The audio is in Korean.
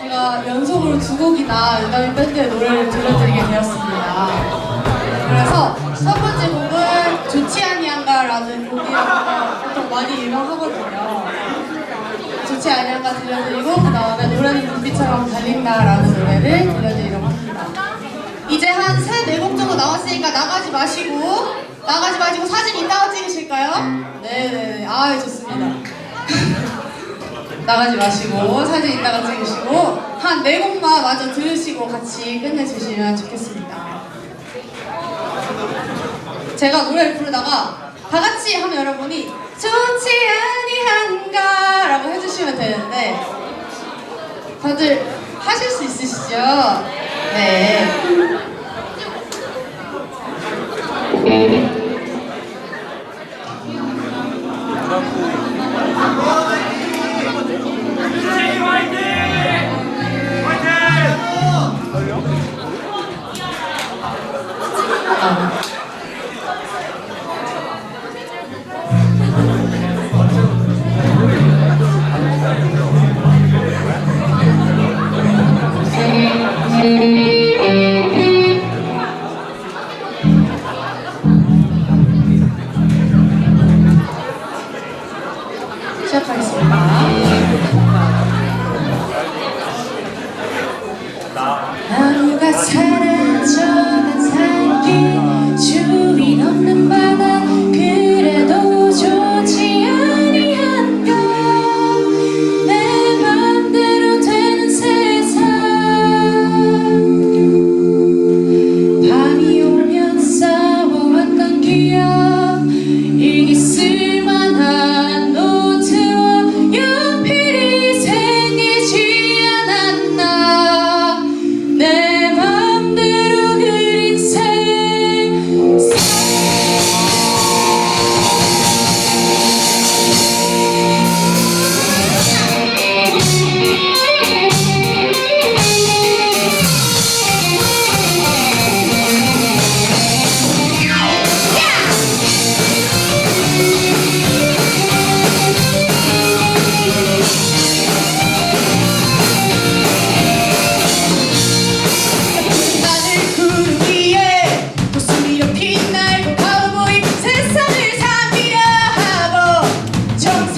제가 연속으로 두 곡이나 유다미 밴드의 노래를 들려드리게 되었습니다. 그래서 첫 번째 곡은 좋지 아니한가라는 곡이라고 보통 많이 유명하거든요. 좋지 아니한가 들려드리고 그 다음에 노래는 불빛처럼 달린다라는 노래를 들려드리려고 합니다. 이제 한 세 네 곡 정도 나왔으니까 나가지 마시고 나가지 마시고 사진 이따가 찍으실까요? 네네네 아 좋습니다. 나가지 마시고 사진 이따가 찍으시고 한 네 곡만 마저 들으시고 같이 끝내주시면 좋겠습니다. 제가 노래를 부르다가 다 같이 하면 여러분이 좋지 아니한가 라고 해주시면 되는데 다들 하실 수 있으시죠? 네. I was trying chance.